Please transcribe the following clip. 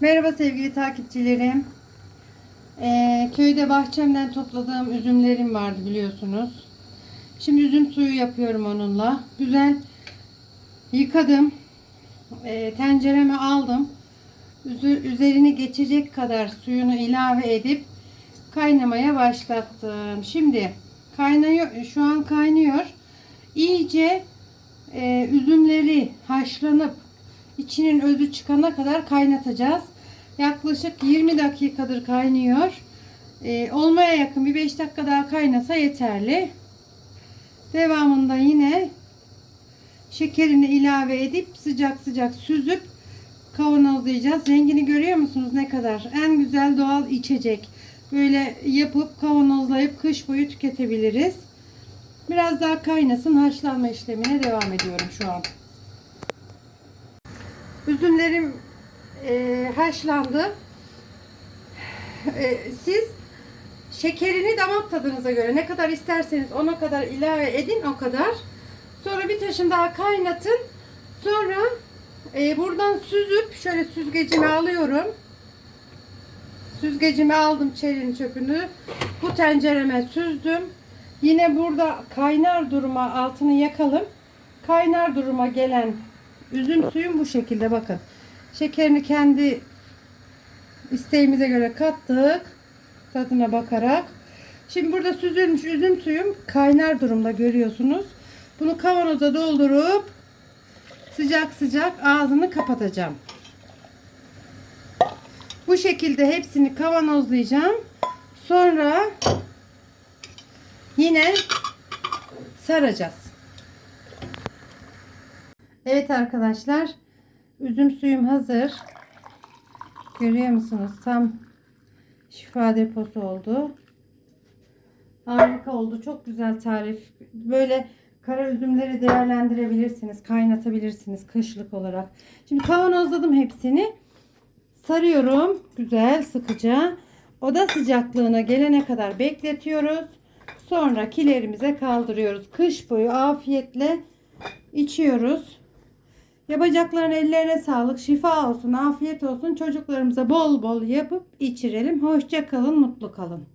Merhaba sevgili takipçilerim. Ee, köyde bahçemden topladığım üzümlerim vardı biliyorsunuz. Şimdi üzüm suyu yapıyorum onunla. Güzel yıkadım. Ee, tencereme aldım. Üzerini geçecek kadar suyunu ilave edip kaynamaya başlattım. Şimdi kaynıyor. Şu an kaynıyor. İyice e, üzümleri haşlanıp içinin özü çıkana kadar kaynatacağız. Yaklaşık 20 dakikadır kaynıyor. Ee, olmaya yakın bir 5 dakika daha kaynasa yeterli. Devamında yine şekerini ilave edip sıcak sıcak süzüp kavanozlayacağız. Rengini görüyor musunuz ne kadar? En güzel doğal içecek. Böyle yapıp kavanozlayıp kış boyu tüketebiliriz. Biraz daha kaynasın haşlanma işlemine devam ediyorum şu an. Üzümlerim e, haşlandı. E, siz şekerini damak tadınıza göre ne kadar isterseniz ona kadar ilave edin o kadar. Sonra bir taşım daha kaynatın. Sonra e, buradan süzüp şöyle süzgecimi alıyorum. Süzgecimi aldım çelin çöpünü. Bu tencereme süzdüm. Yine burada kaynar duruma altını yakalım. Kaynar duruma gelen üzüm suyum bu şekilde bakın. Şekerini kendi isteğimize göre kattık. Tadına bakarak. Şimdi burada süzülmüş üzüm suyum kaynar durumda görüyorsunuz. Bunu kavanoza doldurup sıcak sıcak ağzını kapatacağım. Bu şekilde hepsini kavanozlayacağım. Sonra yine saracağız. Evet arkadaşlar. Üzüm suyum hazır. Görüyor musunuz? Tam şifa deposu oldu. Harika oldu. Çok güzel tarif. Böyle kara üzümleri değerlendirebilirsiniz. Kaynatabilirsiniz kışlık olarak. Şimdi kavanozladım hepsini. Sarıyorum. Güzel sıkıca. Oda sıcaklığına gelene kadar bekletiyoruz. Sonra kilerimize kaldırıyoruz. Kış boyu afiyetle içiyoruz. Yapacakların ellerine sağlık, şifa olsun, afiyet olsun. Çocuklarımıza bol bol yapıp içirelim. Hoşça kalın, mutlu kalın.